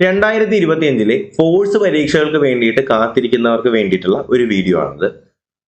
രണ്ടായിരത്തി ഇരുപത്തി അഞ്ചിലെ ഫോഴ്സ് പരീക്ഷകൾക്ക് വേണ്ടിയിട്ട് കാത്തിരിക്കുന്നവർക്ക് വേണ്ടിയിട്ടുള്ള ഒരു വീഡിയോ ആണിത്.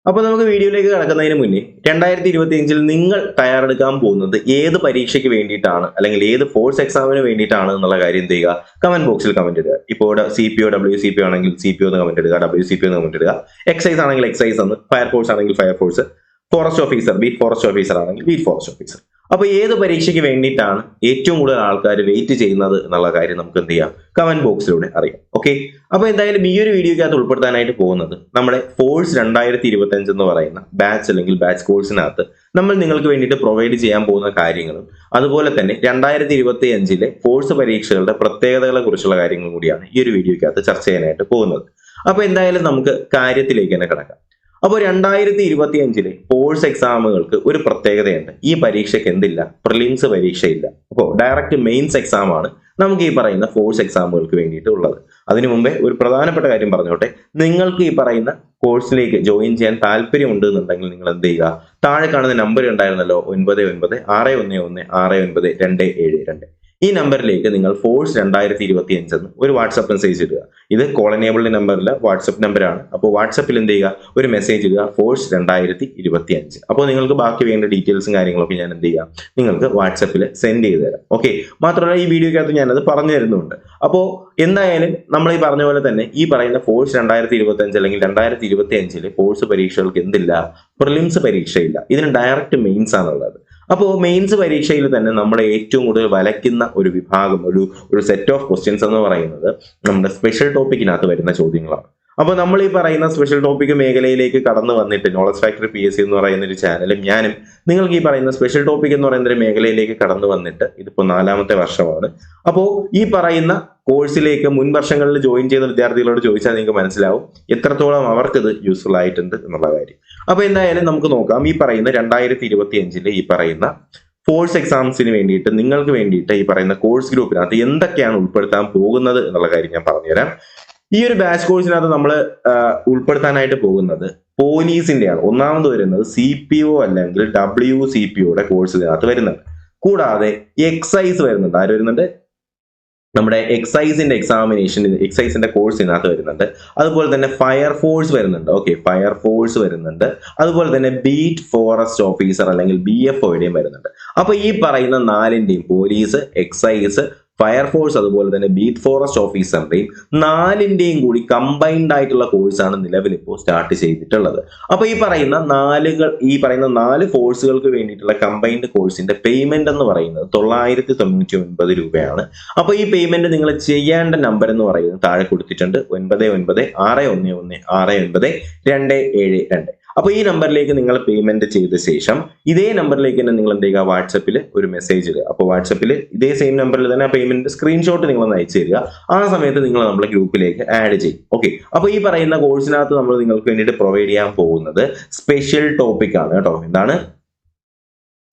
അപ്പോൾ നമുക്ക് വീഡിയോയിലേക്ക് കടക്കുന്നതിന് മുന്നേ രണ്ടായിരത്തി ഇരുപത്തി അഞ്ചിൽ നിങ്ങൾ തയ്യാറെടുക്കാൻ പോകുന്നത് ഏത് പരീക്ഷയ്ക്ക് വേണ്ടിയിട്ടാണ്? അല്ലെങ്കിൽ ഏത് ഫോഴ്സ് എക്സാമിന് വേണ്ടിയിട്ടാണ് എന്നുള്ള കാര്യം ചെയ്യുക? കമന്റ് ബോക്സിൽ കമന്റ് ഇടുക. ഇപ്പോൾ C P O W C P ആണെങ്കിൽ സി പി ഒ എന്ന് കമന്റ് ഇടുക ഡബ്ല്യു സി പി എന്ന് കമന്റ് ഇടുക. എക്സൈസ് ആണെങ്കിൽ എക്സൈസ് എന്ന് ഫയർ ഫോഴ്സ് ആണെങ്കിൽ fire force forest officer B forest officer ആണെങ്കിൽ ബി ഫോറസ്റ്റ് ഓഫീസർ അപ്പൊ ഏത് പരീക്ഷയ്ക്ക് വേണ്ടിയിട്ടാണ് ഏറ്റവും കൂടുതൽ ആൾക്കാർ വെയിറ്റ് ചെയ്യുന്നത് എന്നുള്ള കാര്യം നമുക്ക് എന്ത് ചെയ്യാം? കമന്റ് ബോക്സിലൂടെ അറിയാം. ഓക്കെ അപ്പൊ എന്തായാലും ഈ ഒരു വീഡിയോക്കകത്ത് ഉൾപ്പെടുത്താനായിട്ട് പോകുന്നത് നമ്മുടെ ഫോഴ്സ് രണ്ടായിരത്തി ഇരുപത്തി അഞ്ച് എന്ന് പറയുന്ന ബാച്ച് അല്ലെങ്കിൽ ബാച്ച് കോഴ്സിനകത്ത് നമ്മൾ നിങ്ങൾക്ക് വേണ്ടിയിട്ട് പ്രൊവൈഡ് ചെയ്യാൻ പോകുന്ന കാര്യങ്ങളും അതുപോലെ തന്നെ രണ്ടായിരത്തി ഇരുപത്തി അഞ്ചിലെ ഫോഴ്സ് പരീക്ഷകളുടെ പ്രത്യേകതകളെ കുറിച്ചുള്ള കാര്യങ്ങളും കൂടിയാണ് ഈ ഒരു വീഡിയോയ്ക്കകത്ത് ചർച്ച ചെയ്യാനായിട്ട് പോകുന്നത്. അപ്പൊ എന്തായാലും നമുക്ക് കാര്യത്തിലേക്ക് തന്നെ കിടക്കാം. അപ്പോൾ രണ്ടായിരത്തി ഇരുപത്തി അഞ്ചിലെ കോഴ്സ് എക്സാമുകൾക്ക് ഒരു പ്രത്യേകതയുണ്ട്. ഈ പരീക്ഷയ്ക്ക് എന്തില്ല? പ്രിലിംസ് പരീക്ഷയില്ല. അപ്പോൾ ഡയറക്റ്റ് മെയിൻസ് എക്സാം ആണ് നമുക്ക് ഈ പറയുന്ന കോഴ്സ് എക്സാമുകൾക്ക് വേണ്ടിയിട്ട് ഉള്ളത്. അതിനു മുമ്പേ ഒരു പ്രധാനപ്പെട്ട കാര്യം പറഞ്ഞോട്ടെ. നിങ്ങൾക്ക് ഈ പറയുന്ന കോഴ്സിലേക്ക് ജോയിൻ ചെയ്യാൻ താല്പര്യമുണ്ട് എന്നുണ്ടെങ്കിൽ നിങ്ങൾ എന്ത് ചെയ്യുക? താഴെ കാണുന്ന നമ്പർ ഉണ്ടായിരുന്നല്ലോ ഒൻപത് ഒൻപത് ആറ് ഒന്ന് ഒന്ന് ആറ് ഒൻപത് രണ്ട് ഏഴ് രണ്ട്. ഈ നമ്പറിലേക്ക് നിങ്ങൾ ഫോഴ്സ് രണ്ടായിരത്തി ഇരുപത്തി അഞ്ചെന്ന് ഒരു വാട്സപ്പ് മെസ്സേജ് ഇടുക. ഇത് കോളനേബിളിന്റെ നമ്പറിൽ വാട്സപ്പ് നമ്പറാണ് അപ്പോൾ വാട്സപ്പിൽ എന്ത് ചെയ്യുക? ഒരു മെസ്സേജ് ഇടുക ഫോഴ്സ് രണ്ടായിരത്തി ഇരുപത്തി അഞ്ച് അപ്പോൾ നിങ്ങൾക്ക് ബാക്കി വേണ്ട ഡീറ്റെയിൽസും കാര്യങ്ങളൊക്കെ ഞാൻ എന്ത് ചെയ്യുക നിങ്ങൾക്ക് വാട്സപ്പിൽ സെൻഡ് ചെയ്ത് തരാം. ഓക്കെ മാത്രമല്ല ഈ വീഡിയോക്കകത്ത് ഞാനത് പറഞ്ഞു തരുന്നുണ്ട്. അപ്പോൾ എന്തായാലും നമ്മൾ ഈ പറഞ്ഞ പോലെ തന്നെ ഈ പറയുന്ന ഫോഴ്സ് രണ്ടായിരത്തി ഇരുപത്തി അഞ്ച് അല്ലെങ്കിൽ രണ്ടായിരത്തി ഇരുപത്തി അഞ്ചിൽ ഫോഴ്സ് പരീക്ഷകൾക്ക് എന്തില്ല? പ്രിലിംസ് പരീക്ഷയില്ല. ഇതിന് ഡയറക്റ്റ് മെയിൻസ് ആണുള്ളത്. അപ്പോൾ മെയിൻസ് പരീക്ഷയിൽ തന്നെ നമ്മളെ ഏറ്റവും കൂടുതൽ വലയ്ക്കുന്ന ഒരു വിഭാഗം ഒരു ഒരു സെറ്റ് ഓഫ് ക്വസ്റ്റ്യൻസ് എന്ന് പറയുന്നത് നമ്മുടെ സ്പെഷ്യൽ ടോപ്പിക്കിനകത്ത് വരുന്ന ചോദ്യങ്ങളാണ്. അപ്പോൾ നമ്മൾ ഈ പറയുന്ന സ്പെഷ്യൽ ടോപ്പിക് മേഖലയിലേക്ക് കടന്നു വന്നിട്ട് knowledge factory P S C എന്ന് പറയുന്ന ഒരു ചാനലും ഞാനും നിങ്ങൾക്ക് ഈ പറയുന്ന സ്പെഷ്യൽ ടോപ്പിക് എന്ന് പറയുന്ന ഒരു മേഖലയിലേക്ക് കടന്നു വന്നിട്ട് ഇതിപ്പോ നാലാമത്തെ വർഷമാണ്. അപ്പോൾ ഈ പറയുന്ന കോഴ്സിലേക്ക് മുൻ വർഷങ്ങളിൽ ജോയിൻ ചെയ്ത വിദ്യാർത്ഥികളോട് ചോദിച്ചാൽ നിങ്ങൾക്ക് മനസ്സിലാവും എത്രത്തോളം അവർക്ക് ഇത് യൂസ്ഫുൾ ആയിട്ടുണ്ട് എന്നുള്ള കാര്യം. അപ്പോൾ എന്തായാലും നമുക്ക് നോക്കാം. ഈ പറയുന്ന രണ്ടായിരത്തി ഇരുപത്തി അഞ്ചിലെ ഈ പറയുന്ന ഫോഴ്സ് എക്സാംസിന് വേണ്ടിയിട്ട് നിങ്ങൾക്ക് വേണ്ടിയിട്ട് ഈ പറയുന്ന കോഴ്സ് ഗ്രൂപ്പിനകത്ത് എന്തൊക്കെയാണ് ഉൾപ്പെടുത്താൻ പോകുന്നത് എന്നുള്ള കാര്യം ഞാൻ പറഞ്ഞുതരാം. ഈ ഒരു ബാച്ച് കോഴ്സിനകത്ത് നമ്മൾ ഉൾപ്പെടുത്താനായിട്ട് പോകുന്നത് പോലീസിന്റെയാണ് ഒന്നാമത് വരുന്നത് സി പി ഒ അല്ലെങ്കിൽ ഡബ്ല്യു സി പി ഒയുടെ കോഴ്സ് ഇതിനകത്ത് വരുന്നുണ്ട്. കൂടാതെ എക്സൈസ് വരുന്നുണ്ട്. ആര് വരുന്നുണ്ട്? നമ്മുടെ എക്സൈസിന്റെ എക്സാമിനേഷൻ എക്സൈസിന്റെ കോഴ്സ് ഇതിനകത്ത് വരുന്നുണ്ട്. അതുപോലെ തന്നെ ഫയർ ഫോഴ്സ് വരുന്നുണ്ട്. ഓക്കെ ഫയർ ഫോഴ്സ് വരുന്നുണ്ട്. അതുപോലെ തന്നെ ബീറ്റ് ഫോറസ്റ്റ് ഓഫീസർ അല്ലെങ്കിൽ ബി എഫ് ഒയുടെയും വരുന്നുണ്ട്. അപ്പൊ ഈ പറയുന്ന നാലിന്റെയും പോലീസ് എക്സൈസ് ഫയർഫോഴ്സ് അതുപോലെ തന്നെ ബീത്ത് ഫോറസ്റ്റ് ഓഫീസറിന്റെയും നാലിന്റെയും കൂടി കമ്പൈൻഡ് ആയിട്ടുള്ള കോഴ്സാണ് നിലവിൽ ഇപ്പോൾ സ്റ്റാർട്ട് ചെയ്തിട്ടുള്ളത്. അപ്പൊ ഈ പറയുന്ന നാലുകൾ ഈ പറയുന്ന നാല് ഫോഴ്സുകൾക്ക് വേണ്ടിയിട്ടുള്ള കമ്പൈൻഡ് കോഴ്സിന്റെ പേയ്മെന്റ് എന്ന് പറയുന്നത് തൊള്ളായിരത്തി തൊണ്ണൂറ്റി ഒൻപത് രൂപയാണ്. അപ്പൊ ഈ പേയ്മെന്റ് നിങ്ങൾ ചെയ്യേണ്ട നമ്പർ എന്ന് പറയുന്നത് താഴെ കൊടുത്തിട്ടുണ്ട്. ഒൻപത് ഒൻപത് ആറ് ഒന്ന് ഒന്ന് ആറ് ഒൻപത് രണ്ട് ഏഴ് രണ്ട്. അപ്പൊ ഈ നമ്പറിലേക്ക് നിങ്ങൾ പേയ്മെന്റ് ചെയ്ത ശേഷം ഇതേ നമ്പറിലേക്ക് തന്നെ നിങ്ങൾ എന്ത് ചെയ്യുക? വാട്സപ്പിൽ ഒരു മെസ്സേജ് ഇടുക. അപ്പോൾ വാട്സപ്പിൽ ഇതേ സെയിം നമ്പറിൽ തന്നെ പേയ്മെന്റ് സ്ക്രീൻഷോട്ട് നിങ്ങൾ ഒന്ന് അയച്ചു തരിക. ആ സമയത്ത് നിങ്ങൾ നമ്മളെ ഗ്രൂപ്പിലേക്ക് ആഡ് ചെയ്യും. ഓക്കെ അപ്പൊ ഈ പറയുന്ന കോഴ്സിനകത്ത് നമ്മൾ നിങ്ങൾക്ക് വേണ്ടിയിട്ട് പ്രൊവൈഡ് ചെയ്യാൻ പോകുന്നത് സ്പെഷ്യൽ ടോപ്പിക് ആണ് കേട്ടോ. എന്താണ്?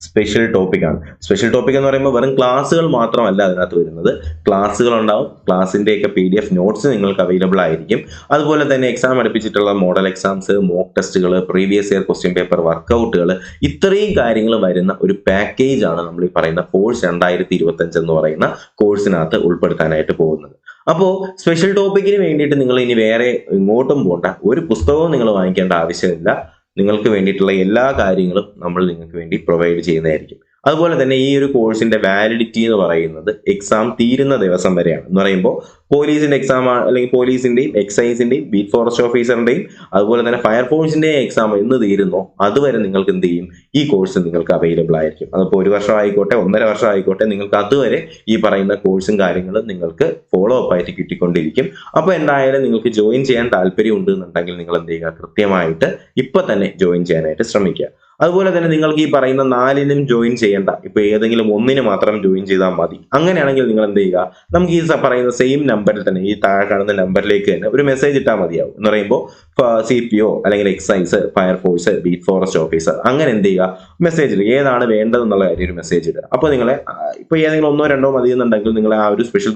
സ്പെഷ്യൽ ടോപ്പിക് ആണ്. സ്പെഷ്യൽ ടോപ്പിക് എന്ന് പറയുമ്പോൾ വെറും ക്ലാസ്സുകൾ മാത്രമല്ല അതിനകത്ത് വരുന്നത്. ക്ലാസ്സുകൾ ഉണ്ടാവും ക്ലാസ്സിന്റെ ഒക്കെ പി ഡി എഫ് നോട്ട്സ് നിങ്ങൾക്ക് അവൈലബിൾ ആയിരിക്കും. അതുപോലെ തന്നെ എക്സാം അടുപ്പിച്ചിട്ടുള്ള മോഡൽ എക്സാംസ് മോക്ക് ടെസ്റ്റുകൾ പ്രീവിയസ് ഇയർ ക്വസ്റ്റ്യൻ പേപ്പർ വർക്കൗട്ടുകൾ ഇത്രയും കാര്യങ്ങൾ വരുന്ന ഒരു പാക്കേജ് ആണ് നമ്മൾ ഈ പറയുന്ന കോഴ്സ് രണ്ടായിരത്തി ഇരുപത്തി അഞ്ച് എന്ന് പറയുന്ന കോഴ്സിനകത്ത് ഉൾപ്പെടുത്താനായിട്ട് പോകുന്നത്. അപ്പോൾ സ്പെഷ്യൽ ടോപ്പിക്കിന് വേണ്ടിയിട്ട് നിങ്ങൾ ഇനി വേറെ ഇങ്ങോട്ടും പോകേണ്ട ഒരു പുസ്തകവും നിങ്ങൾ വാങ്ങിക്കേണ്ട ആവശ്യമില്ല. നിങ്ങൾക്ക് വേണ്ടിയിട്ടുള്ള എല്ലാ കാര്യങ്ങളും നമ്മൾ നിങ്ങൾക്ക് വേണ്ടി പ്രൊവൈഡ് ചെയ്യുന്നതായിരിക്കും. അതുപോലെ തന്നെ ഈ ഒരു കോഴ്സിന്റെ വാലിഡിറ്റി എന്ന് പറയുന്നത് എക്സാം തീരുന്ന ദിവസം വരെയാണ്. എന്ന് പറയുമ്പോൾ പോലീസിന്റെ എക്സാം അല്ലെങ്കിൽ പോലീസിന്റെയും എക്സൈസിന്റെയും ബീറ്റ് ഫോറസ്റ്റ് ഓഫീസറിന്റെയും അതുപോലെ തന്നെ ഫയർഫോഴ്സിന്റെയും എക്സാം എന്ന് തീരുന്നോ. അതുവരെ നിങ്ങൾക്ക് എന്ത് ചെയ്യും? ഈ കോഴ്സ് നിങ്ങൾക്ക് അവൈലബിൾ ആയിരിക്കും. അതിപ്പോൾ ഒരു വർഷം ആയിക്കോട്ടെ ഒന്നര വർഷം ആയിക്കോട്ടെ നിങ്ങൾക്ക് അതുവരെ ഈ പറയുന്ന കോഴ്സും കാര്യങ്ങളും നിങ്ങൾക്ക് ഫോളോ അപ്പ് ആയിട്ട് കിട്ടിക്കൊണ്ടിരിക്കും. അപ്പോൾ എന്തായാലും നിങ്ങൾക്ക് ജോയിൻ ചെയ്യാൻ താല്പര്യം ഉണ്ട് എന്നുണ്ടെങ്കിൽ നിങ്ങൾ എന്ത് ചെയ്യുക? കൃത്യമായിട്ട് ഇപ്പൊ തന്നെ ജോയിൻ ചെയ്യാനായിട്ട് ശ്രമിക്കുക. അതുപോലെ തന്നെ നിങ്ങൾക്ക് ഈ പറയുന്ന നാലിനും ജോയിൻ ചെയ്യേണ്ട. ഇപ്പൊ ഏതെങ്കിലും ഒന്നിന് മാത്രം ജോയിൻ ചെയ്താൽ മതി. അങ്ങനെയാണെങ്കിൽ നിങ്ങൾ എന്ത് ചെയ്യുക? നമുക്ക് ഈ പറയുന്ന സെയിം നമ്പറിൽ തന്നെ ഈ താഴെ കാണുന്ന നമ്പറിലേക്ക് തന്നെ ഒരു മെസ്സേജ് ഇട്ടാൽ മതിയാവും. എന്ന് പറയുമ്പോൾ സി പി ഒ അല്ലെങ്കിൽ excise fire force beat forest officer അങ്ങനെ എന്ത് ചെയ്യുക? മെസ്സേജിൽ ഏതാണ് വേണ്ടതെന്നുള്ള കാര്യം ഒരു മെസ്സേജ് ഇടുക. അപ്പോൾ നിങ്ങളെ ഇപ്പൊ ഏതെങ്കിലും ഒന്നോ രണ്ടോ മതി എന്നുണ്ടെങ്കിൽ നിങ്ങൾ ആ ഒരു സ്പെഷ്യൽ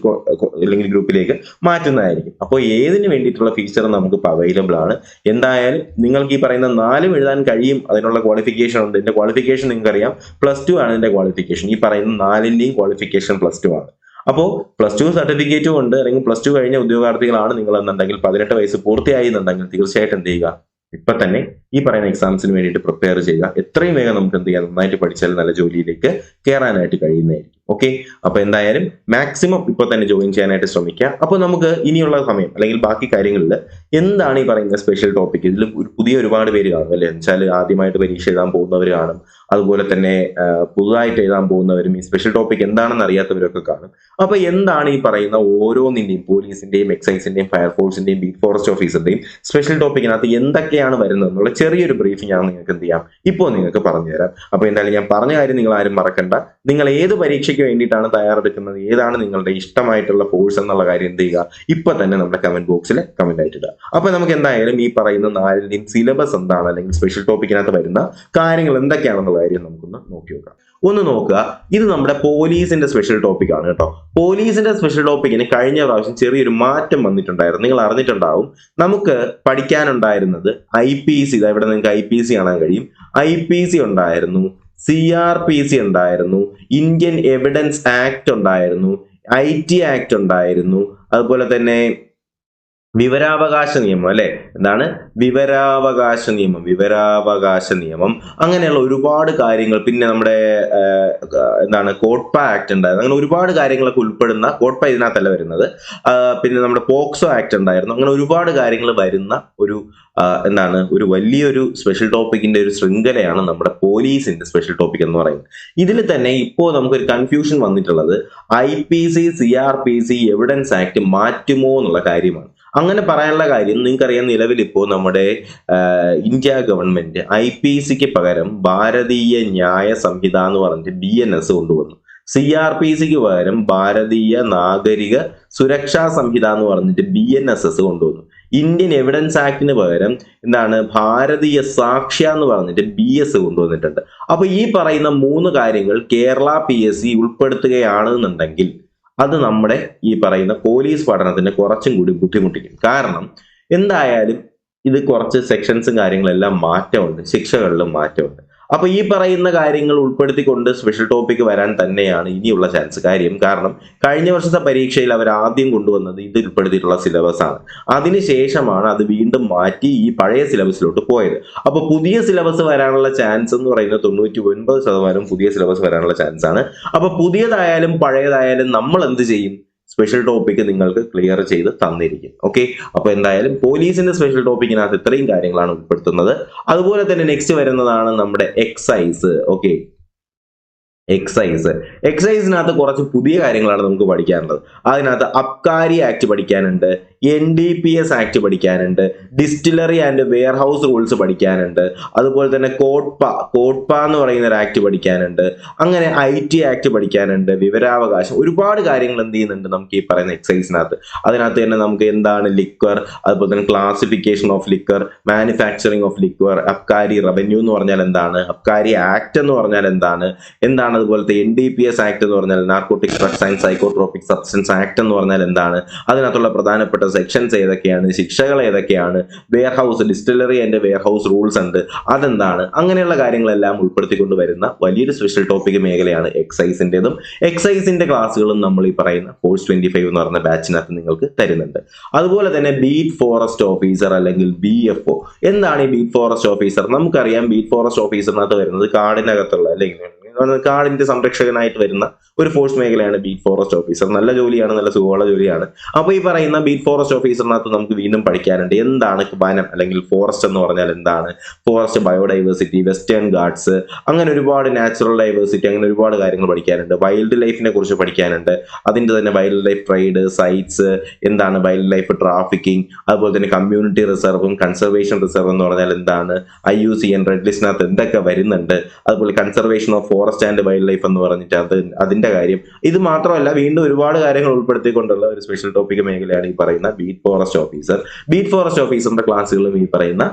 അല്ലെങ്കിൽ ഗ്രൂപ്പിലേക്ക് മാറ്റുന്നതായിരിക്കും. അപ്പോൾ ഏതിന് വേണ്ടിയിട്ടുള്ള ഫീച്ചർ നമുക്ക് അവൈലബിൾ ആണ്. എന്തായാലും നിങ്ങൾക്ക് ഈ പറയുന്ന നാലും എഴുതാൻ കഴിയും അതിനുള്ള ക്വാളിഫിക്കേഷൻ ഉണ്ട്. എന്റെ ക്വാളിഫിക്കേഷൻ നിങ്ങൾക്ക് അറിയാം പ്ലസ് ടു ആണ് എന്റെ ക്വാളിഫിക്കേഷൻ ഈ പറയുന്ന നാലിന്റെയും ക്വാളിഫിക്കേഷൻ പ്ലസ് ടു ആണ്. അപ്പോൾ പ്ലസ് ടു സർട്ടിഫിക്കറ്റും ഉണ്ട്. അല്ലെങ്കിൽ പ്ലസ് ടു കഴിഞ്ഞ ഉദ്യോഗാർത്ഥികളാണ് നിങ്ങൾ എന്നുണ്ടെങ്കിൽ പതിനെട്ട് വയസ്സ് പൂർത്തിയായി എന്നുണ്ടെങ്കിൽ തീർച്ചയായിട്ടും എന്ത് ചെയ്യുക? ഇപ്പൊ തന്നെ ഈ പറയുന്ന എക്സാംസിന് വേണ്ടിയിട്ട് പ്രിപ്പയർ ചെയ്യുക. എത്രയും വേഗം നമുക്ക് എന്ത് ചെയ്യാം? നന്നായിട്ട് പഠിച്ചാൽ നല്ല ജോലിയിലേക്ക് കയറാനായിട്ട് കഴിയുന്നതായിരിക്കും. ഓക്കെ അപ്പൊ എന്തായാലും മാക്സിമം ഇപ്പൊ തന്നെ ജോയിൻ ചെയ്യാനായിട്ട് ശ്രമിക്കുക. അപ്പോൾ നമുക്ക് ഇനിയുള്ള സമയം അല്ലെങ്കിൽ ബാക്കി കാര്യങ്ങളിൽ എന്താണ് ഈ പറയുന്ന സ്പെഷ്യൽ ടോപ്പിക് ഇതിൽ പുതിയ ഒരുപാട് പേര് കാണും അല്ലെ? വെച്ചാൽ ആദ്യമായിട്ട് പരീക്ഷ എഴുതാൻ പോകുന്നവർ കാണും. അതുപോലെ തന്നെ പുതുതായിട്ട് എഴുതാൻ പോകുന്നവരും ഈ സ്പെഷ്യൽ ടോപ്പിക് എന്താണെന്ന് അറിയാത്തവരൊക്കെ കാണും. അപ്പൊ എന്താണ് ഈ പറയുന്ന ഓരോന്നിന്റെയും പോലീസിന്റെയും എക്സൈസിന്റെയും ഫയർഫോഴ്സിന്റെയും ബീറ്റ് ഫോറസ്റ്റ് ഓഫീസിന്റെയും സ്പെഷ്യൽ ടോപ്പിക്കിനകത്ത് എന്തൊക്കെയാണ് വരുന്നത് എന്നുള്ള ചെറിയൊരു ബ്രീഫ് ഞാൻ നിങ്ങൾക്ക് എന്ത് ചെയ്യാം? ഇപ്പോൾ നിങ്ങൾക്ക് പറഞ്ഞുതരാം. അപ്പൊ എന്തായാലും ഞാൻ പറഞ്ഞ കാര്യം നിങ്ങൾ ആരും മറക്കണ്ട. നിങ്ങൾ ഏത് പരീക്ഷയ്ക്ക് വേണ്ടിയിട്ടാണ് തയ്യാറെടുക്കുന്നത്. ഏതാണ് നിങ്ങളുടെ ഇഷ്ടമായിട്ടുള്ള കോഴ്സ് എന്നുള്ള കാര്യം എന്ത് ചെയ്യുക? ഇപ്പൊ തന്നെ നമ്മുടെ കമന്റ് ബോക്സിൽ കമന്റ് ആയിട്ട് ഇടുക. അപ്പൊ നമുക്ക് എന്തായാലും ഈ പറയുന്ന നാലിന്റെയും സിലബസ് എന്താണ്? അല്ലെങ്കിൽ സ്പെഷ്യൽ ടോപ്പിക്കിനകത്ത് വരുന്ന കാര്യങ്ങൾ എന്തൊക്കെയാണെന്നുള്ള കാര്യം നമുക്കൊന്ന് നോക്കി നോക്കാം. ഒന്ന് നോക്കുക ഇത് നമ്മുടെ പോലീസിന്റെ സ്പെഷ്യൽ ടോപ്പിക് ആണ് കേട്ടോ. പോലീസിന്റെ സ്പെഷ്യൽ ടോപ്പിക്കിന് കഴിഞ്ഞ പ്രാവശ്യം ചെറിയൊരു മാറ്റം വന്നിട്ടുണ്ടായിരുന്നു. നിങ്ങൾ അറിഞ്ഞിട്ടുണ്ടാവും നമുക്ക് പഠിക്കാനുണ്ടായിരുന്നത് ഐ പി സി ഇവിടെ നിങ്ങൾക്ക് ഐ പി സി കാണാൻ കഴിയും. ഐ പി സി ഉണ്ടായിരുന്നു. സി ആർ പി സി ഉണ്ടായിരുന്നു ഇന്ത്യൻ എവിഡൻസ് ആക്ട് ഉണ്ടായിരുന്നു ഐ ടി ആക്ട് ഉണ്ടായിരുന്നു അതുപോലെ തന്നെ വിവരാവകാശ നിയമം അല്ലെ? എന്താണ്? വിവരാവകാശ നിയമം വിവരാവകാശ നിയമം. അങ്ങനെയുള്ള ഒരുപാട് കാര്യങ്ങൾ പിന്നെ നമ്മുടെ എന്താണ് കോട്ട്പ ആക്ട് ഉണ്ടായിരുന്നു. അങ്ങനെ ഒരുപാട് കാര്യങ്ങളൊക്കെ ഉൾപ്പെടുന്ന കോട്ട്പ ഇതിനകത്തല്ല വരുന്നത്. പിന്നെ നമ്മുടെ പോക്സോ ആക്ട് ഉണ്ടായിരുന്നു. അങ്ങനെ ഒരുപാട് കാര്യങ്ങൾ വരുന്ന ഒരു എന്താണ് ഒരു വലിയൊരു സ്പെഷ്യൽ ടോപ്പിക്കിന്റെ ഒരു ശൃംഖലയാണ് നമ്മുടെ പോലീസിന്റെ സ്പെഷ്യൽ ടോപ്പിക് എന്ന് പറയുന്നത്. ഇതിൽ തന്നെ ഇപ്പോൾ നമുക്കൊരു കൺഫ്യൂഷൻ വന്നിട്ടുള്ളത് I P C C R P C evidence act മാറ്റുമോ എന്നുള്ള കാര്യമാണ്. അങ്ങനെ പറയാനുള്ള കാര്യം നിങ്ങൾക്കറിയാം നിലവിൽ ഇപ്പോൾ നമ്മുടെ ഇന്ത്യ ഗവൺമെന്റ് ഐ പി സിക്ക് പകരം ഭാരതീയ ന്യായ സംഹിത എന്ന് പറഞ്ഞിട്ട് ബി എൻ എസ് കൊണ്ടുവന്നു. സി ആർ പി സിക്ക് പകരം ഭാരതീയ നാഗരിക സുരക്ഷാ സംഹിത എന്ന് പറഞ്ഞിട്ട് ബി എൻ എസ് എസ് കൊണ്ടുവന്നു. ഇന്ത്യൻ എവിഡൻസ് ആക്ടിന് പകരം എന്താണ് ഭാരതീയ സാക്ഷ്യ എന്ന് പറഞ്ഞിട്ട് ബി എസ് കൊണ്ടുവന്നിട്ടുണ്ട്. അപ്പൊ ഈ പറയുന്ന മൂന്ന് കാര്യങ്ങൾ കേരള പി എസ് സി ഉൾപ്പെടുത്തുകയാണെന്നുണ്ടെങ്കിൽ അത് നമ്മുടെ ഈ പറയുന്ന പോലീസ് പഠനത്തിന് കുറച്ചും കൂടി ബുദ്ധിമുട്ടിക്കും. കാരണം എന്തായാലും ഇത് കുറച്ച് സെക്ഷൻസും കാര്യങ്ങളെല്ലാം മാറ്റമുണ്ട് ശിക്ഷകളിലും മാറ്റമുണ്ട്. അപ്പൊ ഈ പറയുന്ന കാര്യങ്ങൾ ഉൾപ്പെടുത്തിക്കൊണ്ട് സ്പെഷ്യൽ ടോപ്പിക് വരാൻ തന്നെയാണ് ഇനിയുള്ള ചാൻസ് കാര്യം. കാരണം കഴിഞ്ഞ വർഷത്തെ പരീക്ഷയിൽ അവർ ആദ്യം കൊണ്ടുവന്നത് ഇത് ഉൾപ്പെടുത്തിയിട്ടുള്ള സിലബസ് ആണ്. അതിനുശേഷമാണ് അത് വീണ്ടും മാറ്റി ഈ പഴയ സിലബസിലോട്ട് പോയത്. അപ്പൊ പുതിയ സിലബസ് വരാനുള്ള ചാൻസ് എന്ന് പറയുന്നത് തൊണ്ണൂറ്റി ഒൻപത് ശതമാനം പുതിയ സിലബസ് വരാനുള്ള ചാൻസ് ആണ്. അപ്പൊ പുതിയതായാലും പഴയതായാലും നമ്മൾ എന്ത് ചെയ്യും? സ്പെഷ്യൽ ടോപ്പിക് നിങ്ങൾക്ക് ക്ലിയർ ചെയ്ത് തന്നിരിക്കും. ഓക്കെ അപ്പൊ എന്തായാലും പോലീസിന്റെ സ്പെഷ്യൽ ടോപ്പിക്കിനകത്ത് ഇത്രയും കാര്യങ്ങളാണ് ഉൾപ്പെടുത്തുന്നത്. അതുപോലെ തന്നെ നെക്സ്റ്റ് വരുന്നതാണ് നമ്മുടെ എക്സൈസ് ഓക്കെ എക്സൈസ് എക്സൈസിനകത്ത് കുറച്ച് പുതിയ കാര്യങ്ങളാണ് നമുക്ക് പഠിക്കാനുള്ളത്. അതിനകത്ത് അബ്കാരി ആക്ട് പഠിക്കാനുണ്ട് N D P S act പഠിക്കാനുണ്ട് distillery and warehouse rules പഠിക്കാനുണ്ട് അതുപോലെ തന്നെ കോട്ട്പ കോട്ട്പ എന്ന് പറയുന്ന ഒരു ആക്ട് പഠിക്കാനുണ്ട് അങ്ങനെ ഐ ടി ആക്ട് പഠിക്കാനുണ്ട് വിവരാവകാശം ഒരുപാട് കാര്യങ്ങൾ എന്ത് ചെയ്യുന്നുണ്ട് നമുക്ക് ഈ പറയുന്ന എക്സൈസിനകത്ത് അതിനകത്ത് തന്നെ നമുക്ക് എന്താണ് ലിക്വർ അതുപോലെ തന്നെ classification of liquor manufacturing of liquor Abkari revenue എന്ന് പറഞ്ഞാൽ എന്താണ്? അബ്കാരി ആക്ട് എന്ന് പറഞ്ഞാൽ എന്താണ്? എന്താണ് അതുപോലത്തെ N D P S act എന്ന് പറഞ്ഞാൽ narcotic drugs and psychotropic substance act എന്ന് പറഞ്ഞാൽ എന്താണ്? അതിനകത്തുള്ള പ്രധാനപ്പെട്ട സെക്ഷൻസ് ഏതൊക്കെയാണ്? ശിക്ഷകൾ ഏതൊക്കെയാണ്? Warehouse distillery and warehouse rules ഉണ്ട്. അതെന്താണ്? അങ്ങനെയുള്ള കാര്യങ്ങളെല്ലാം ഉൾപ്പെടുത്തിക്കൊണ്ട് വരുന്ന വലിയൊരു സ്പെഷ്യൽ ടോപ്പിക് മേഖലയാണ് എക്സൈസിന്റെതും എക്സൈസിന്റെ ക്ലാസ്സുകളും നമ്മൾ ഈ പറയുന്ന കോഴ്സ് ട്വന്റി ഫൈവ് എന്ന് പറഞ്ഞ ബാച്ചിനകത്ത് നിങ്ങൾക്ക് തരുന്നുണ്ട്. അതുപോലെ തന്നെ ബീറ്റ് ഫോറസ്റ്റ് ഓഫീസർ അല്ലെങ്കിൽ ബി എഫ് ഒ എന്താണ് ഈ ബീറ്റ് ഫോറസ്റ്റ് ഓഫീസർ നമുക്കറിയാം ബീറ്റ് ഫോറസ്റ്റ് ഓഫീസറിനകത്ത് വരുന്നത് കാടിനകത്തുള്ള അല്ലെങ്കിൽ കാടിന്റെ സംരക്ഷകനായിട്ട് വരുന്ന ഒരു ഫോഴ്സ് മേഖലയാണ് ബീറ്റ് ഫോറസ്റ്റ് ഓഫീസർ നല്ല ജോലിയാണ് നല്ല സുഖമുള്ള ജോലിയാണ്. അപ്പൊ ഈ പറയുന്ന ബീറ്റ് ഫോറസ്റ്റ് ഓഫീസറിനകത്ത് നമുക്ക് വീണ്ടും പഠിക്കാനുണ്ട്. എന്താണ് വനം അല്ലെങ്കിൽ ഫോറസ്റ്റ് എന്ന് പറഞ്ഞാൽ എന്താണ്? ഫോറസ്റ്റ് ബയോഡൈവേഴ്സിറ്റി വെസ്റ്റേൺ ഗാർഡ്സ് അങ്ങനെ ഒരുപാട് നാച്ചുറൽ ഡൈവേഴ്സിറ്റി അങ്ങനെ ഒരുപാട് കാര്യങ്ങൾ പഠിക്കാനുണ്ട്. വൈൽഡ് ലൈഫിനെ കുറിച്ച് പഠിക്കാനുണ്ട്. അതിന്റെ തന്നെ വൈൽഡ് ലൈഫ് ട്രേഡ് സൈറ്റ്സ് എന്താണ് വൈൽഡ് ലൈഫ് ട്രാഫിക്കിംഗ് അതുപോലെ തന്നെ കമ്മ്യൂണിറ്റി റിസർവും കൺസർവേഷൻ റിസർവ് എന്ന് പറഞ്ഞാൽ എന്താണ്? I U C N red ലിസ്റ്റിനകത്ത് എന്തൊക്കെ വരുന്നുണ്ട്? അതുപോലെ conservation of forest and wildlife എന്ന് പറഞ്ഞിട്ട് അത് അതിന്റെ കാര്യം. ഇത് മാത്രമല്ല വീണ്ടും ഒരുപാട് കാര്യങ്ങൾ ഉൾപ്പെടുത്തിക്കൊണ്ടുള്ള ഒരു സ്പെഷ്യൽ ടോപ്പിക് മേഖലയാണ് ഈ പറയുന്ന beat forest officer beat forest ഓഫീസറിന്റെ ക്ലാസ്സുകളും ഈ പറയുന്ന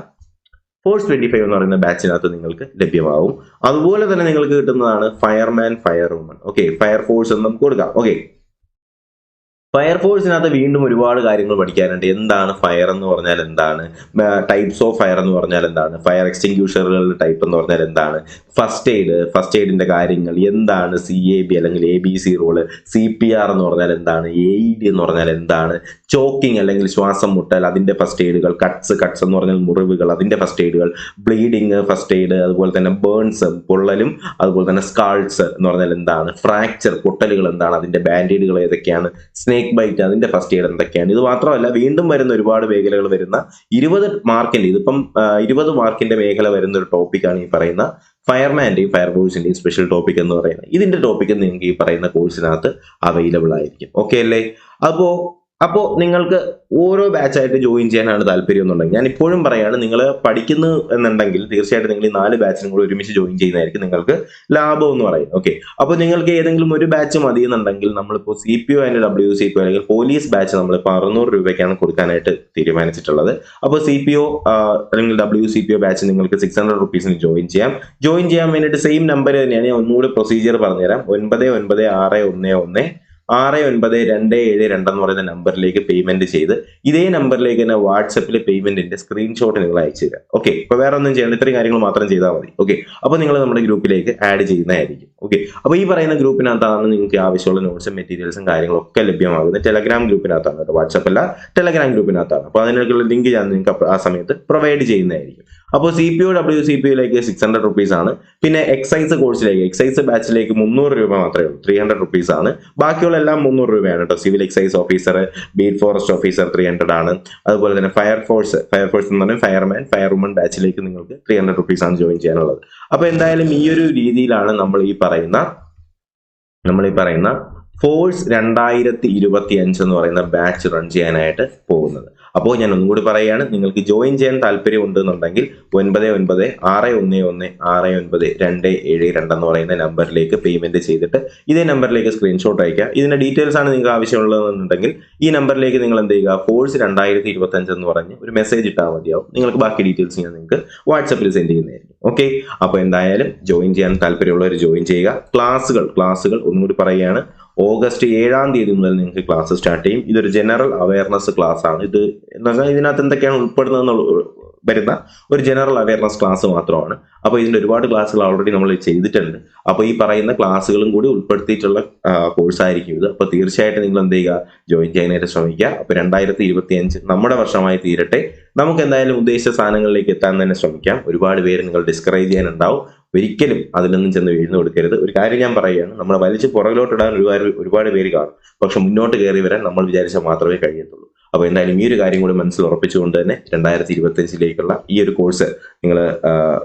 ഫോഴ്സ് ട്വന്റി ഫൈവ് എന്ന് പറയുന്ന ബാച്ചിനകത്ത് നിങ്ങൾക്ക് ലഭ്യമാവും. അതുപോലെ തന്നെ നിങ്ങൾക്ക് കിട്ടുന്നതാണ് fireman fire woman okay fire force എന്ന് നമുക്ക് കൊടുക്കാം. ഓക്കെ ഫയർഫോഴ്സിനകത്ത് വീണ്ടും ഒരുപാട് കാര്യങ്ങൾ പഠിക്കാനുണ്ട്. എന്താണ് ഫയർ എന്ന് പറഞ്ഞാൽ എന്താണ്? ടൈപ്സ് ഓഫ് ഫയർ എന്ന് പറഞ്ഞാൽ എന്താണ്? ഫയർ എക്സ്റ്റിങ്ക്യൂഷറുകളുടെ ടൈപ്പ് എന്ന് പറഞ്ഞാൽ എന്താണ്? ഫസ്റ്റ് എയ്ഡ് ഫസ്റ്റ് എയ്ഡിന്റെ കാര്യങ്ങൾ എന്താണ്? സി എ ബി അല്ലെങ്കിൽ A B C role C P R എന്ന് പറഞ്ഞാൽ എന്താണ്? എ ഇ ഡി എന്ന് പറഞ്ഞാൽ എന്താണ്? ചോക്കിംഗ് അല്ലെങ്കിൽ ശ്വാസം മുട്ടൽ അതിന്റെ ഫസ്റ്റ് എയ്ഡുകൾ കട്ട്സ് കട്ട്സ് എന്ന് പറഞ്ഞാൽ മുറിവുകൾ അതിന്റെ ഫസ്റ്റ് എയ്ഡുകൾ ബ്ലീഡിങ് ഫസ്റ്റ് എയ്ഡ് അതുപോലെ തന്നെ ബേൺസ് പൊള്ളലും അതുപോലെ തന്നെ സ്കാൾസ് എന്ന് പറഞ്ഞാൽ എന്താണ്? ഫ്രാക്ചർ പൊട്ടലുകൾ എന്താണ്? അതിന്റെ ബാൻഡേഡുകൾ ഏതൊക്കെയാണ്? സ്നേക്ക് ബൈറ്റ് അതിന്റെ ഫസ്റ്റ് എയ്ഡ് എന്തൊക്കെയാണ്? ഇത് മാത്രമല്ല വീണ്ടും വരുന്ന ഒരുപാട് മേഖലകൾ വരുന്ന ഇരുപത് മാർക്കിന്റെ ഇതിപ്പം ഇരുപത് മാർക്കിന്റെ മേഖല വരുന്ന ഒരു ടോപ്പിക്കാണ് ഈ പറയുന്ന ഫയർമാന്റെയും ഫയർഫോഴ്സിന്റെയും സ്പെഷ്യൽ ടോപ്പിക് എന്ന് പറയുന്നത്. ഇതിന്റെ ടോപ്പിക്ക് നിങ്ങൾക്ക് ഈ പറയുന്ന കോഴ്സിനകത്ത് അവൈലബിൾ ആയിരിക്കും. ഓക്കെ അല്ലേ? അപ്പോ അപ്പോൾ നിങ്ങൾക്ക് ഓരോ ബാച്ചായിട്ട് ജോയിൻ ചെയ്യാനാണ് താല്പര്യം എന്നുണ്ടെങ്കിൽ ഞാൻ ഇപ്പോഴും പറയാണ് നിങ്ങൾ പഠിക്കുന്നു എന്നുണ്ടെങ്കിൽ തീർച്ചയായിട്ടും നിങ്ങൾ ഈ നാല് ബാച്ചിനും കൂടി ഒരുമിച്ച് ജോയിൻ ചെയ്യുന്നതായിരിക്കും നിങ്ങൾക്ക് ലാഭം എന്ന് പറയും ഓക്കെ അപ്പോൾ നിങ്ങൾക്ക് ഏതെങ്കിലും ഒരു ബാച്ച് മതി എന്നുണ്ടെങ്കിൽ നമ്മളിപ്പോൾ C P O and W C P O അല്ലെങ്കിൽ പോലീസ് ബാച്ച് നമ്മളിപ്പോൾ അറുന്നൂറ് രൂപയ്ക്കാണ് കൊടുക്കാനായിട്ട് തീരുമാനിച്ചിട്ടുള്ളത്. അപ്പോൾ സി പി ഒ അല്ലെങ്കിൽ W C P O batch നിങ്ങൾക്ക് സിക്സ് ഹൺഡ്രഡ് റുപ്പീസിന് ജോയിൻ ചെയ്യാം. ജോയിൻ ചെയ്യാൻ വേണ്ടിയിട്ട് സെയിം നമ്പർ തന്നെയാണ് ഞാൻ ഒന്നുകൂടി പ്രൊസീജിയർ പറഞ്ഞുതരാം. ഒൻപത് ഒൻപത് ആറ് ഒന്ന് ഒന്ന്. ആറ് ഒൻപത് രണ്ട് ഏഴ് രണ്ടെന്ന് പറയുന്ന നമ്പറിലേക്ക് പേയ്മെന്റ് ചെയ്ത് ഇതേ നമ്പറിലേക്ക് തന്നെ വാട്സപ്പിൽ പേയ്മെന്റിന്റെ സ്ക്രീൻഷോട്ട് നിങ്ങൾ അയച്ചു തരാം. ഓക്കെ ഇപ്പൊ വേറെ ഒന്നും ചെയ്യണം ഇത്രയും കാര്യങ്ങൾ മാത്രം ചെയ്താൽ മതി. ഓക്കെ അപ്പൊ നിങ്ങൾ നമ്മുടെ ഗ്രൂപ്പിലേക്ക് ആഡ് ചെയ്യുന്നതായിരിക്കും. ഓക്കെ അപ്പൊ ഈ പറയുന്ന ഗ്രൂപ്പിനകത്താണ് നിങ്ങൾക്ക് ആവശ്യമുള്ള നോട്ട്സും മെറ്റീരിയൽസും കാര്യങ്ങളും ഒക്കെ ലഭ്യമാകുന്നത്. ടെലഗ്രാം ഗ്രൂപ്പിനകത്താണ് വാട്സപ്പ് അല്ല ടെലഗ്രാം ഗ്രൂപ്പിനകത്താണ് അപ്പൊ അതിനൊക്കെയുള്ള ലിങ്ക് ഞാൻ നിങ്ങൾക്ക് ആ സമയത്ത് പ്രൊവൈഡ് ചെയ്യുന്നതായിരിക്കും. അപ്പോൾ C P O W C P യിലേക്ക് സിക്സ് ഹൺഡ്രഡ് റുപ്പീസ് ആണ്. പിന്നെ എക്സൈസ് കോഴ്സിലേക്ക് എക്സൈസ് ബാച്ചിലേക്ക് മുന്നൂറ് രൂപ മാത്രമേ ഉള്ളൂ. ത്രീ ഹൺഡ്രഡ് റുപ്പീസ് ആണ്. ബാക്കിയുള്ള എല്ലാം മുന്നൂറ് രൂപയാണ് കേട്ടോ civil excise officer beat forest officer three hundred ആണ്. അതുപോലെ തന്നെ ഫയർഫോഴ്സ് ഫയർഫോഴ്സ് എന്ന് പറഞ്ഞാൽ ഫയർമാൻ ഫയർവുമൻ ബാച്ചിലേക്ക് നിങ്ങൾക്ക് ത്രീ ഹൺഡ്രഡ് റുപ്പീസ് ആണ് ജോയിൻ ചെയ്യാനുള്ളത്. അപ്പോൾ എന്തായാലും ഈ ഒരു രീതിയിലാണ് നമ്മൾ ഈ പറയുന്ന നമ്മൾ ഈ പറയുന്ന ഫോഴ്സ് രണ്ടായിരത്തി ഇരുപത്തി അഞ്ച് എന്ന് പറയുന്ന ബാച്ച് റൺ ചെയ്യാനായിട്ട് പോകുന്നത്. അപ്പോൾ ഞാൻ ഒന്നും കൂടി പറയുകയാണ്. നിങ്ങൾക്ക് ജോയിൻ ചെയ്യാൻ താല്പര്യമുണ്ട് എന്നുണ്ടെങ്കിൽ ഒൻപത് ഒൻപത് ആറ് ഒന്ന് ഒന്ന് ആറ് ഒൻപത് രണ്ട് ഏഴ് രണ്ട് എന്ന് പറയുന്ന നമ്പറിലേക്ക് പേയ്മെന്റ് ചെയ്തിട്ട് ഇതേ നമ്പറിലേക്ക് സ്ക്രീൻഷോട്ട് അയക്കുക ഇതിന്റെ ഡീറ്റെയിൽസ് ആണ് നിങ്ങൾക്ക് ആവശ്യമുള്ളതെന്നുണ്ടെങ്കിൽ ഈ നമ്പറിലേക്ക് നിങ്ങൾ എന്ത് ചെയ്യുക? കോഴ്സ് രണ്ടായിരത്തി ഇരുപത്തി അഞ്ച് എന്ന് പറഞ്ഞ് ഒരു മെസ്സേജ് ഇട്ടാൽ മതിയാവും. നിങ്ങൾക്ക് ബാക്കി ഡീറ്റെയിൽസ് ഞാൻ നിങ്ങൾക്ക് വാട്സപ്പിൽ സെൻഡ് ചെയ്യുന്നതായിരിക്കും. ഓക്കെ അപ്പോൾ എന്തായാലും ജോയിൻ ചെയ്യാൻ താല്പര്യമുള്ളവർ ജോയിൻ ചെയ്യുക. ക്ലാസ്സുകൾ ക്ലാസ്സുകൾ ഒന്നുകൂടി പറയുകയാണ്. ഓഗസ്റ്റ് ഏഴാം തീയതി മുതൽ നിങ്ങൾക്ക് ക്ലാസ് സ്റ്റാർട്ട് ചെയ്യും. ഇതൊരു ജനറൽ അവയർനെസ് ക്ലാസ് ആണ്. ഇത് എന്ന് പറഞ്ഞാൽ ഇതിനകത്ത് എന്തൊക്കെയാണ് ഉൾപ്പെടുന്നത് വരുന്ന ഒരു ജനറൽ അവയർനെസ് ക്ലാസ് മാത്രമാണ്. അപ്പോൾ ഇതിന്റെ ഒരുപാട് ക്ലാസ്സുകൾ ഓൾറെഡി നമ്മൾ ചെയ്തിട്ടുണ്ട്. അപ്പോൾ ഈ പറയുന്ന ക്ലാസ്സുകളും കൂടി ഉൾപ്പെടുത്തിയിട്ടുള്ള കോഴ്സായിരിക്കും ഇത്. അപ്പോൾ തീർച്ചയായിട്ടും നിങ്ങൾ എന്ത് ചെയ്യുക? ജോയിൻ ചെയ്യാനായിട്ട് ശ്രമിക്കുക. അപ്പോൾ രണ്ടായിരത്തി ഇരുപത്തി അഞ്ച് നമ്മുടെ വർഷമായി തീരട്ടെ. നമുക്ക് എന്തായാലും ഉദ്ദേശിച്ച സാധനങ്ങളിലേക്ക് എത്താൻ തന്നെ ശ്രമിക്കാം. ഒരുപാട് പേര് നിങ്ങൾ ഡിസ്കറേജ് ചെയ്യാനുണ്ടാവും. ഒരിക്കലും അതിലൊന്നും ചെന്ന് വീഴ്ന്നു കൊടുക്കരുത്. ഒരു കാര്യം ഞാൻ പറയുകയാണ്. നമ്മൾ വലിച്ച് പുറകിലോട്ടിടാൻ ഒരുപാട് ഒരുപാട് പേര് കാണും. പക്ഷെ മുന്നോട്ട് കയറി വരാൻ നമ്മൾ വിചാരിച്ചാൽ മാത്രമേ കഴിയത്തുള്ളൂ. അപ്പോൾ എന്തായാലും ഈ ഒരു കാര്യം കൂടി മനസ്സിൽ ഉറപ്പിച്ചുകൊണ്ട് തന്നെ രണ്ടായിരത്തി ഇരുപത്തഞ്ചിലേക്കുള്ള ഈ ഒരു കോഴ്സ് നിങ്ങൾ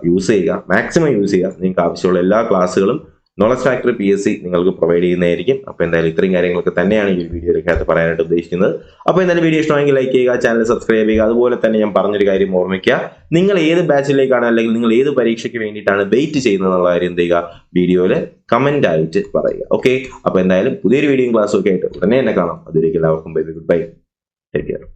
യൂസ് ചെയ്യുക. മാക്സിമം യൂസ് ചെയ്യുക. നിങ്ങൾക്ക് ആവശ്യമുള്ള എല്ലാ ക്ലാസ്സുകളും knowledge factory P S C നിങ്ങൾക്ക് പ്രൊവൈഡ് ചെയ്യുന്നതായിരിക്കും. അപ്പോൾ എന്തായാലും ഇത്രയും കാര്യങ്ങളൊക്കെ തന്നെയാണ് ഈ വീഡിയോയിലേക്കകത്ത് പറയാനായിട്ട് ഉദ്ദേശിക്കുന്നത്. അപ്പോൾ എന്തായാലും വീഡിയോ ഇഷ്ടമെങ്കിൽ ലൈക്ക് ചെയ്യുക ചാനൽ സബ്സ്ക്രൈബ് ചെയ്യുക. അതുപോലെ തന്നെ ഞാൻ പറഞ്ഞൊരു കാര്യം ഓർമ്മിക്കുക. നിങ്ങൾ ഏത് ബാച്ചിലേക്കാണ് അല്ലെങ്കിൽ നിങ്ങൾ ഏത് പരീക്ഷയ്ക്ക് വേണ്ടിയിട്ടാണ് വെയിറ്റ് ചെയ്യുന്നത് എന്നുള്ള കാര്യം എന്ത് ചെയ്യുക? വീഡിയോയിൽ കമന്റ് ആയിട്ട് പറയുക. ഓക്കെ അപ്പോൾ എന്തായാലും പുതിയൊരു വീഡിയോയും ക്ലാസ്സും ഒക്കെ ആയിട്ട് ഉടനെ തന്നെ കാണാം. അതുവരേക്കും എല്ലാവർക്കും ബൈ ഗുഡ് ബൈ. figure.